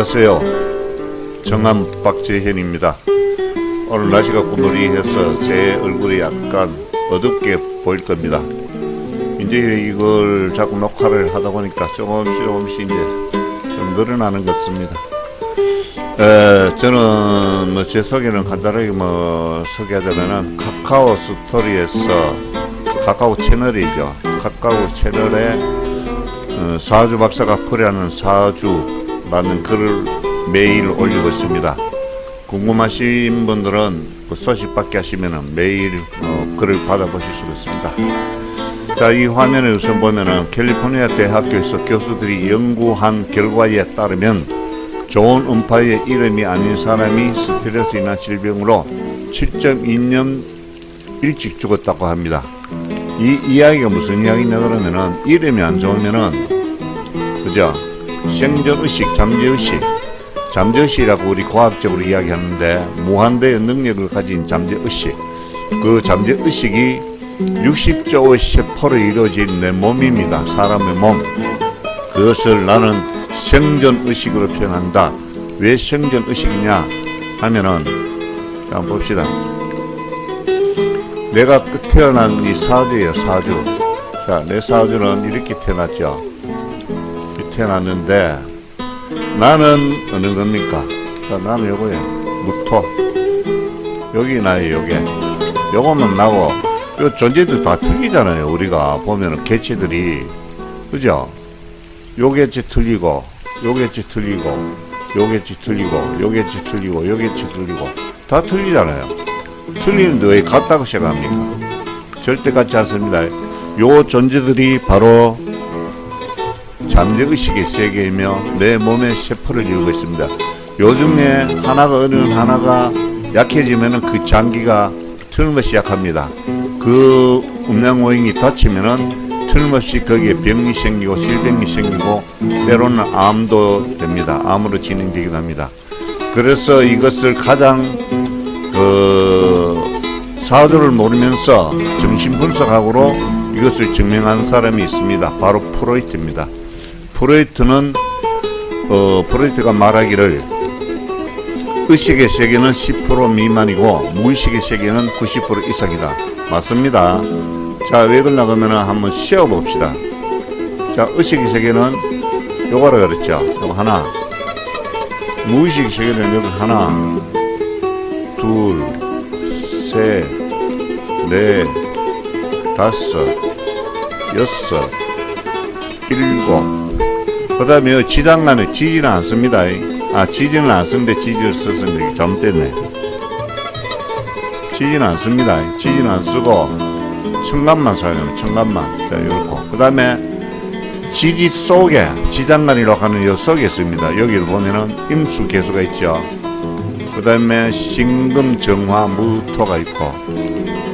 안녕하세요. 정한 박재현입니다. 오늘 날씨가 구놀이해서 제 얼굴이 약간 어둡게 보일 겁니다. 이제 이걸 자꾸 녹화를 하다 보니까 조금씩 조금씩 이제 좀 늘어나는 것 같습니다. 에, 저는 뭐 제 소개는 간단하게 뭐 소개하자면은 카카오 스토리에서 카카오 채널이죠. 카카오 채널에 어, 사주 박사가 풀이하는 사주 라는 글을 매일 올리고 있습니다. 궁금하신 분들은 그 소식 받게 하시면은 매일 어, 글을 받아보실 수가 있습니다. 자, 이 화면을 우선 보면은 캘리포니아 대학교에서 교수들이 연구한 결과에 따르면 좋은 음파의 이름이 아닌 사람이 스트레스나 질병으로 7.2년 일찍 죽었다고 합니다. 이 이야기가 무슨 이야기냐 그러면은 이름이 안 좋으면은 그죠? 생존의식, 잠재의식 잠재의식이라고 우리 과학적으로 이야기하는데 무한대의 능력을 가진 잠재의식 그 잠재의식이 60조의 세포로 이루어진 내 몸입니다. 사람의 몸 그것을 나는 생존의식으로 표현한다. 왜 생존의식이냐 하면은 자 봅시다. 내가 그 태어난 이 사주예요, 사주. 자, 내 사주는 이렇게 태어났죠. 태어났는데 나는 어느 겁니까? 자, 나는 요거예요. 무토. 여기 나요, 요게. 요거는 나고 요 존재들 다 틀리잖아요. 우리가 보면은 개체들이 그죠? 요 개체 틀리고 요 개체 틀리고 요 개체 틀리고 요 개체 틀리고 요 개체 틀리고 다 틀리잖아요. 틀리는데 왜 같다고 생각합니까? 절대 같지 않습니다. 요 존재들이 바로 잠재의식의 세계이며 내 몸의 세포를 이루고 있습니다. 요 중에 하나가 어느 하나가 약해지면은 그 장기가 틀림없이 약합니다. 그 음양오행이 다치면은 틀림없이 거기에 병이 생기고 질병이 생기고 때로는 암도 됩니다. 암으로 진행되기도 합니다. 그래서 이것을 가장 그 사주를 모르면서 정신 분석학으로 이것을 증명한 사람이 있습니다. 바로 프로이트입니다. 프로이트는 어, 프로이트가 말하기를 의식의 세계는 10% 미만이고 무의식의 세계는 90% 이상이다. 맞습니다. 자, 왜 그러나 그러면 한번 쉬어 봅시다. 자, 의식의 세계는 요거라 그랬죠. 요거 하나. 무의식의 세계는 여기 하나, 둘, 셋, 넷, 다섯, 여섯, 일곱. 그 다음에 지장간에 지지는 않습니다. 아, 지지는 안 쓰는데 지지를 썼습니다. 잘못됐네. 지지는 안 씁니다. 지지는 안 쓰고, 청간만 사용해요. 청간만. 자, 이렇고. 그 다음에 지지 속에, 지장간이라고 하는 요 속에 있습니다. 여기를 보면은 임수 개수가 있죠. 그 다음에 신금, 정화, 무토가 있고,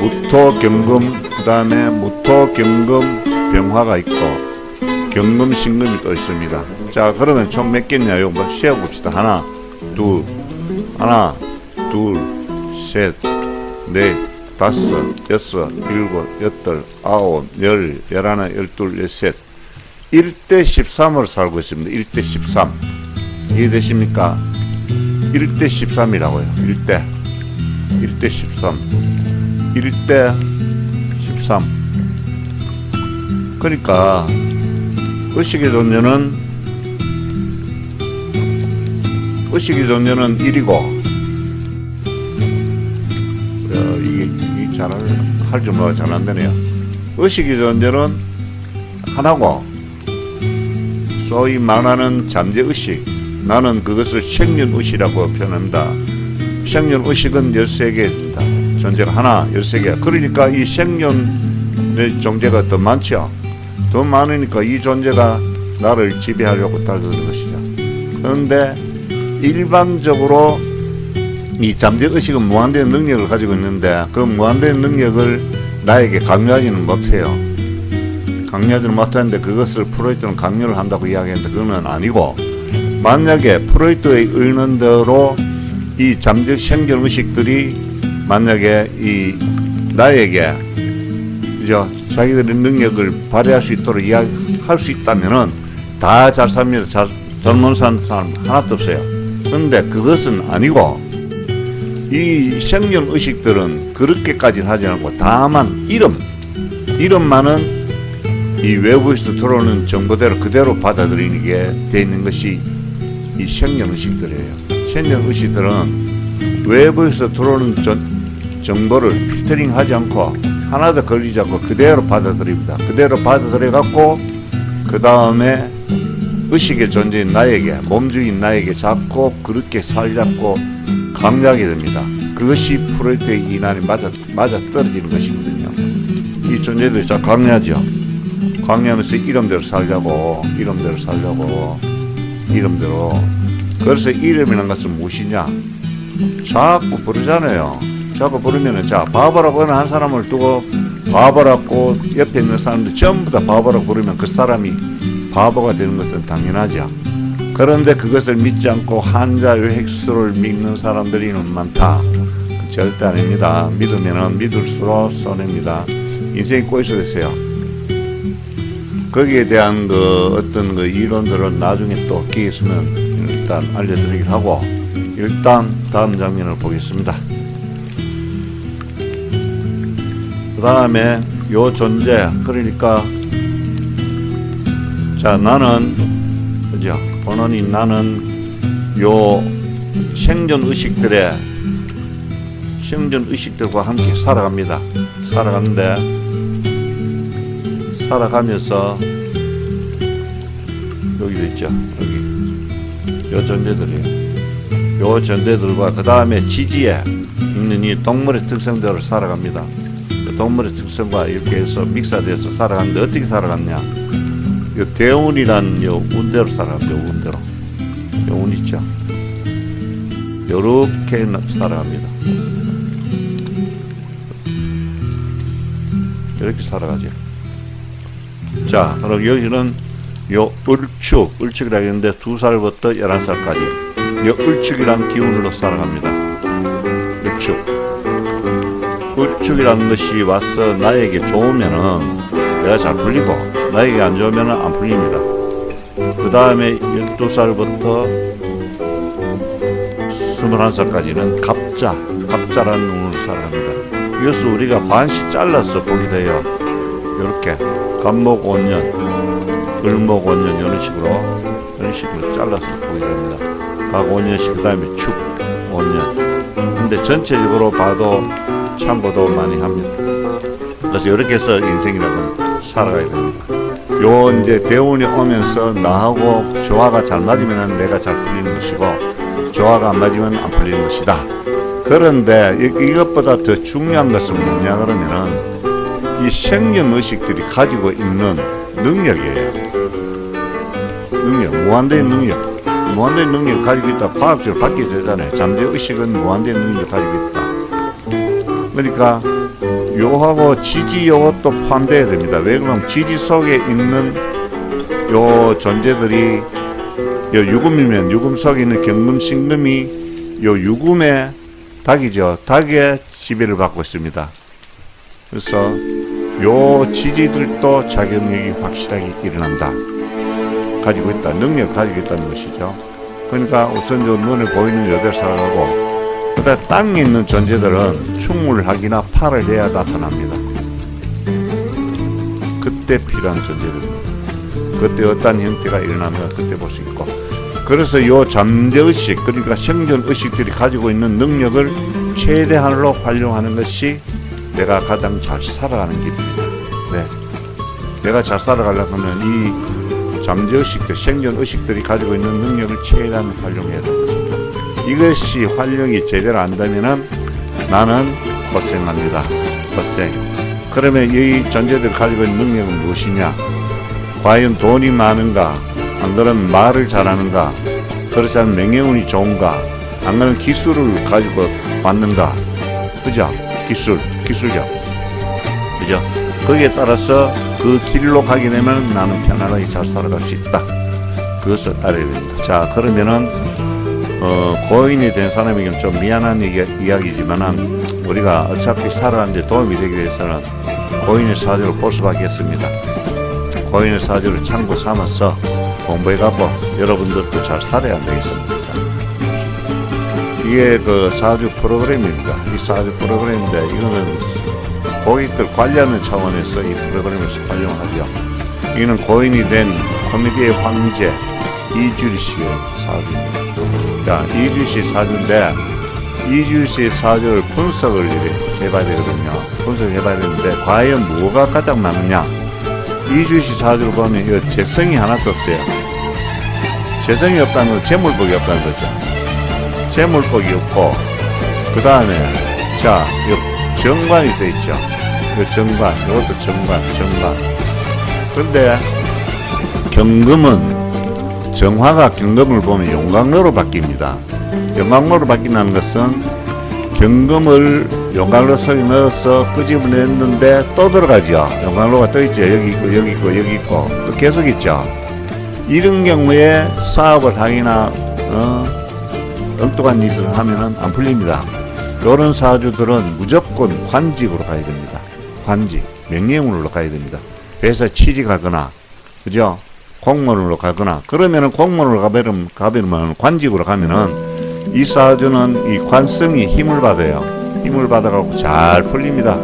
무토, 경금, 그 다음에 무토, 경금, 병화가 있고, 경금, 신금이 또 있습니다. 자, 그러면 총 몇 개냐? 이거 한번 세어봅시다. 하나, 둘, 하나, 둘, 셋, 넷, 다섯, 여섯, 일곱, 여덟, 아홉, 열, 열하나, 열둘, 열셋. 1대 13으로 살고 있습니다. 1대 13. 이해되십니까? 1대 13이라고요. 1대. 1대 13. 1대 13. 그러니까 의식의 존재는 의식의 존재는 1이고 어, 이게, 이게 잘할줄 몰라 잘안 되네요. 의식의 존재는 하나고 소위 말하는 잠재의식 나는 그것을 생년의식이라고 표현합니다. 생년의식은 13개입니다. 존재가 하나 13개 그러니까 이 생년의 존재가 더 많죠. 더 많으니까 이 존재가 나를 지배하려고 따르는 것이죠. 그런데 일반적으로 이 잠재 의식은 무한대의 능력을 가지고 있는데 그 무한대의 능력을 나에게 강요하지는 못해요. 강요하지는 못하는데 그것을 프로이트는 강요를 한다고 이야기했는데 그건 아니고 만약에 프로이트의 의논대로 이 잠재 생존 의식들이 만약에 이 나에게 그죠 자기들의 능력을 발휘할 수 있도록 이야기할 수 있다면은 다 잘 삽니다. 잘, 젊은 사람 하나도 없어요. 근데 그것은 아니고 이 생존 의식들은 그렇게까지 하지 않고 다만 이름 이름만은 이 외부에서 들어오는 정보대로 그대로 받아들이는 게 돼 있는 것이 이 생존 의식들이에요. 생존 의식들은 외부에서 들어오는 전, 정보를 필터링하지 않고 하나도 걸리지 않고 그대로 받아들입니다. 그대로 받아들여 갖고 그 다음에 의식의 존재인 나에게 몸주인 나에게 잡고 그렇게 살잡고 강조하게 됩니다. 그것이 프로이트의 이난이 맞아 맞아 떨어지는 것이거든요. 이 존재들이 자 강요하죠. 강요하면서 이름대로 살자고 이름대로 살자고 이름대로 그래서 이름이라는 것은 무엇이냐? 자꾸 부르잖아요. 자꾸 부르면은 자 바보라고 하는 한 사람을 두고 바보라고 옆에 있는 사람들 전부 다 바보라고 부르면 그 사람이 바보가 되는 것은 당연하죠. 그런데 그것을 믿지 않고 한자의 핵수를 믿는 사람들이 많다. 절대 아닙니다. 믿으면은 믿을수록 손해입니다. 인생이 꼬이서 됐어요. 거기에 대한 그 어떤 그 이론들은 나중에 또 기회 있으면 일단 알려드리긴 하고 일단 다음 장면을 보겠습니다. 그 다음에 요 존재 그러니까 자 나는 그죠 본원이 나는 요 생존 의식들의 생존 의식들과 함께 살아갑니다. 살아가는데 살아가면서 여기도 있죠. 여기 요 존재들이에요. 요 존재들과 그 다음에 지지에 있는 이 동물의 특성대로 살아갑니다. 그 동물의 특성과 이렇게 해서 믹사돼서 살아가는데 어떻게 살아갔냐? 요 대운이란 요 운대로 살아갑니다. 요 운대로. 요운 있죠. 요렇게 나- 살아갑니다. 이렇게 살아가죠. 자, 그럼 여기는 요 을축, 을축이라 했는데 두 살부터 열한 살까지 요 을축이란 기운으로 살아갑니다. 을축. 을축이라는 것이 와서 나에게 좋으면은 내가 잘 풀리고 나에게 안 좋으면은 안 풀립니다. 그 다음에 12살부터 21살까지는 갑자, 갑자라는 운으로 살아갑니다. 이것을 우리가 반씩 잘라서 보게 돼요. 이렇게 간목 5년, 을목 5년 이런 식으로 이런 식으로 잘라서 보게 됩니다. 각 5년씩 그 다음에 축 5년. 근데 전체적으로 봐도 참고도 많이 합니다. 그래서 이렇게 해서 인생이라고 살아가야 됩니다. 요 이제 대운이 오면서 나하고 조화가 잘 맞으면 내가 잘 풀리는 것이고 조화가 안 맞으면 안 풀리는 것이다. 그런데 이, 이것보다 더 중요한 것은 뭐냐 그러면은 이 생년 의식들이 가지고 있는 능력이에요. 능력, 무한대의 능력. 무한대의 능력을 가지고 있다. 과학적으로 밝게 되잖아요. 잠재 의식은 무한대의 능력을 가지고 있다. 그러니까 요하고 지지 요것도 포함돼야 됩니다. 왜 그러면 지지 속에 있는 요 존재들이 요 유금이면 유금 속에 있는 경금 신금이 요 유금의 닭이죠. 닭의 지배를 받고 있습니다. 그래서 요 지지들도 자격력이 확실하게 일어난다. 가지고 있다. 능력 가지고 있다는 것이죠. 그러니까 우선 요 눈에 보이는 여덟 살하고 그다음 땅에 있는 존재들은 충물하기나 팔을 해야 나타납니다. 그때 필요한 존재들입니다. 그때 어떤 형태가 일어나면 그때 볼 수 있고 그래서 요 잠재의식 그러니까 생존 의식들이 가지고 있는 능력을 최대한으로 활용하는 것이 내가 가장 잘 살아가는 길입니다. 네. 내가 잘 살아가려면 이 잠재의식들, 생존의식들이 가지고 있는 능력을 최대한 활용해야 됩니다. 이것이 활용이 제대로 안 되면은 나는 고생합니다. 고생. 그러면 이 존재들이 가지고 있는 능력은 무엇이냐? 과연 돈이 많은가? 안 그러면 말을 잘하는가? 그렇지 않으면 명예운이 좋은가? 안 그러면 기술을 가지고 받는가? 그죠? 기술, 기술력. 그죠? 거기에 따라서 그 길로 가게 되면 나는 편안하게 잘 살아갈 수 있다. 그것을 알아야 됩니다. 자, 그러면은, 어, 고인이 된 사람에게는 좀 미안한 얘기, 이야기 지만은 우리가 어차피 살아가는데 도움이 되기 위해서는 고인의 사주를 볼 수밖에 없습니다. 고인의 사주를 참고 삼아서 공부해갖고 여러분들도 잘 살아야 안 되겠습니까? 이게 그 사주 프로그램입니다. 이 사주 프로그램인데 이거는 고객들 관리하는 차원에서 이 프로그램을 활용하죠. 이거는 고인이 된 코미디의 황제 이주리 씨의 사주입니다. 자, 이주리 씨 사주인데 이주리 씨의 사주를 분석을 해봐야 되거든요. 분석을 해봐야 되는데 과연 뭐가 가장 맞느냐? 이주리 씨 사주를 보면 이거 재성이 하나도 없어요. 재성이 없다는 건 재물복이 없다는 거죠. 재물복이 없고 그 다음에 자, 요 정관이 돼 있죠. 요 정관, 이것도 정관, 정관. 근데 경금은 정화가 경금을 보면 용광로로 바뀝니다. 용광로로 바뀐다는 것은 경금을 용광로 속에 넣어서 끄집어냈는데 또 들어가죠. 용광로가 또 있죠. 여기 있고 여기 있고 여기 있고 또 계속 있죠. 이런 경우에 사업을 하기나 어, 엉뚱한 일을 하면은 안 풀립니다. 이런 사주들은 무조건 관직으로 가야 됩니다. 관직, 명예운으로 가야 됩니다. 회사 취직하거나, 그죠? 공무원으로 가거나, 그러면은 공무원으로 가버리면, 가버리면 관직으로 가면은 이 사주는 이 관성이 힘을 받아요. 힘을 받아갖고 잘 풀립니다.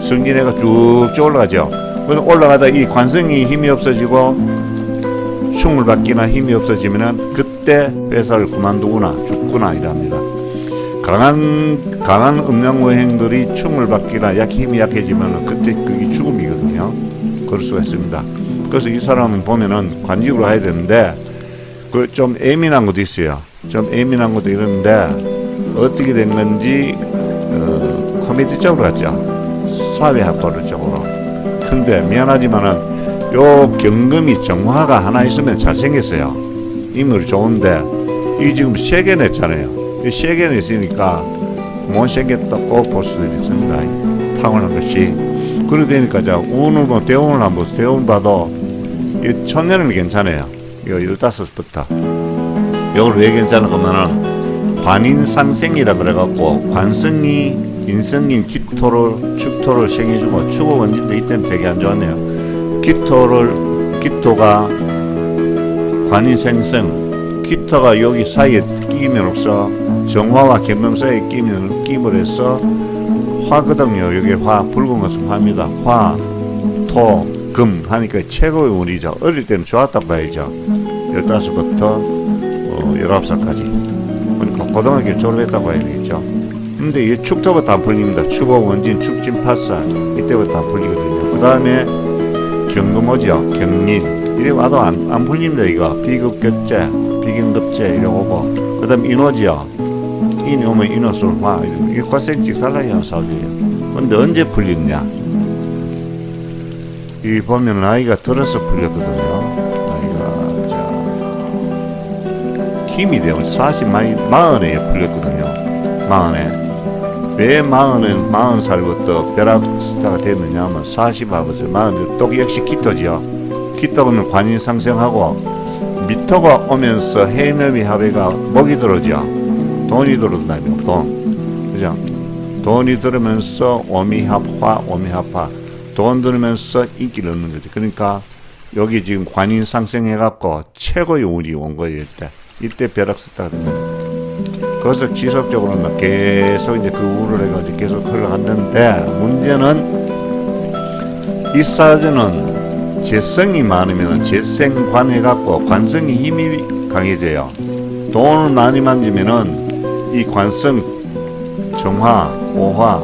승진해가 쭉쭉 올라가죠. 근데 올라가다 이 관성이 힘이 없어지고 충을 받기나 힘이 없어지면은 그때 회사를 그만두거나 죽거나 이랍니다. 강한 강한 음양오행들이 충을 받기나 약 힘이 약해지면은 그때 그게 죽음이거든요. 그럴 수가 있습니다. 그래서 이 사람은 보면은 관직으로 해야 되는데 그 좀 예민한 것도 있어요. 좀 예민한 것도 이러는데 어떻게 된 건지 어, 코미디 쪽으로 갔죠. 사회학벌 쪽으로. 근데 미안하지만은 요 경금이 정화가 하나 있으면 잘생겼어요. 인물이 좋은데 이 지금 세개 냈잖아요. 이 세개 냈으니까 못생겼다고 볼 수도 있습니다. 타고난 것이. 그래 되니까 자 운을 뭐 대운을 한번. 대운 봐도 이 천년은 괜찮아요. 이거 열다섯부터. 이걸 왜 괜찮은 거면은 관인상생이라 그래갖고 관성이 인성인 기토를 축토를 축을 원진데 이때는 되게 안 좋았네요. 기토를 기토가 관인생성 기토가 여기 사이에 끼면서 정화와 경금사이에 끼면 끼을 해서 화거든요. 여기 화 붉은 것은 화입니다. 화, 토, 금 하니까 최고의 운이죠. 어릴 때는 좋았다고 봐야죠. 15부터 어, 19살까지. 그러니까 고등학교 졸업했다고 봐야 되겠죠. 근데 이 축토부터 안 풀립니다. 축오 원진 축진 팔살 이때부터 안 풀리거든요. 그 다음에 경금오죠. 경린 이래 와도 안, 안 풀립니다. 이거 비급격제, 비경급제 이래 오고 그 다음 인오지요. 인이 오면 인호술화 이게 과생 직 살라야 하는 사주예요. 근데 언제 풀리느냐? 이 보면 나이가 들어서 풀렸거든요. 나이가 자 힘이 되면 40 많이 마흔에 풀렸거든요. 마흔에 왜 마흔은 마흔 살부터 벼락스타가 됐느냐 하면 40 아버지 마흔 또 역시 기토지요. 기토 보면 관인 상생하고 미토가 오면서 해묘미 합의가 목이 들어오죠. 돈이 들어온다며 돈 그죠? 돈이 들으면서 오미합화 오미합화 돈 들으면서 인기를 얻는 거지. 그러니까 여기 지금 관인 상승해 갖고 최고의 운이 온 거예요. 이때 이때 벼락스타가 된 거예요. 그래서 지속적으로 막 계속 이제 그 운을 해가지고 계속 흘러갔는데 문제는 이 사주는 재성이 많으면 재생관 해 갖고 관성이 힘이 강해져요. 돈을 많이 만지면은 이 관성 정화, 오화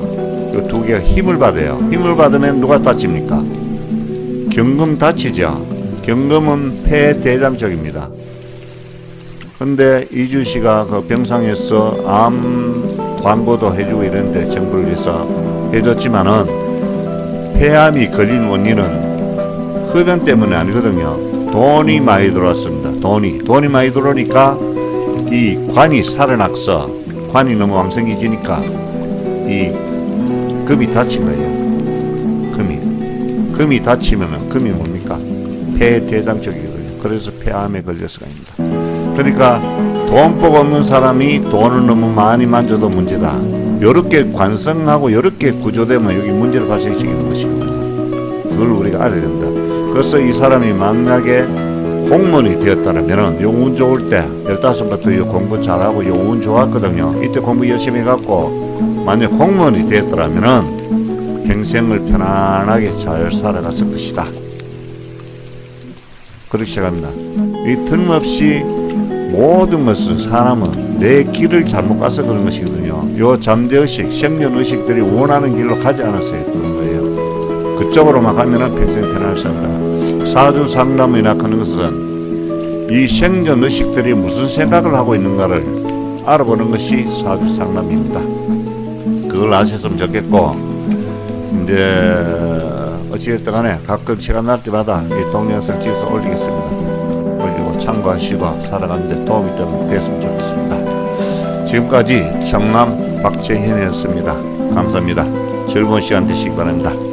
이 두 개가 힘을 받아요. 힘을 받으면 누가 다칩니까? 경금 다치죠. 경금은 폐 대장 쪽입니다. 근데 이주 씨가 그 병상에서 암 관보도 해주고 이런데 정부를 위해서 해줬지만은 폐암이 걸린 원인은 흡연 때문에 아니거든요. 돈이 많이 들어왔습니다. 돈이 돈이 많이 들어오니까 이 관이 살아났어. 관이 너무 왕성해지니까 이 금이 다친 거예요. 금이. 금이 다치면은 금이 뭡니까? 폐 대장적이거든요. 그래서 폐암에 걸려서 갑니다. 그러니까 돈복 없는 사람이 돈을 너무 많이 만져도 문제다. 요렇게 관성하고 요렇게 구조되면 여기 문제를 발생시키는 것입니다. 그걸 우리가 알아야 된다. 그래서 이 사람이 만약에 공무원이 되었다면 요운 좋을 때 15부터 요 공부 잘하고 요운 좋았거든요. 이때 공부 열심히 해갖고 만약 공무원이 되었더라면 평생을 편안하게 잘 살아갔을 것이다. 그렇게 시작합니다. 이 틀림없이 모든 것은 사람은 내 길을 잘못 가서 그런 것이거든요. 요 잠재의식, 생존의식들이 원하는 길로 가지 않았어요. 그쪽으로만 가면은 평생 편할 수 없다. 사주 상담이나 하는 것은 이 생존 의식들이 무슨 생각을 하고 있는가를 알아보는 것이 사주 상담입니다. 그걸 아셨으면 좋겠고 이제 어찌됐든 간에 가끔 시간 날 때마다 이 동영상 찍어서 올리겠습니다. 올리고 참고하시고 살아가는데 도움이 좀 됐으면 좋겠습니다. 지금까지 청남 박재현이었습니다. 감사합니다. 즐거운 시간 되시기 바랍니다.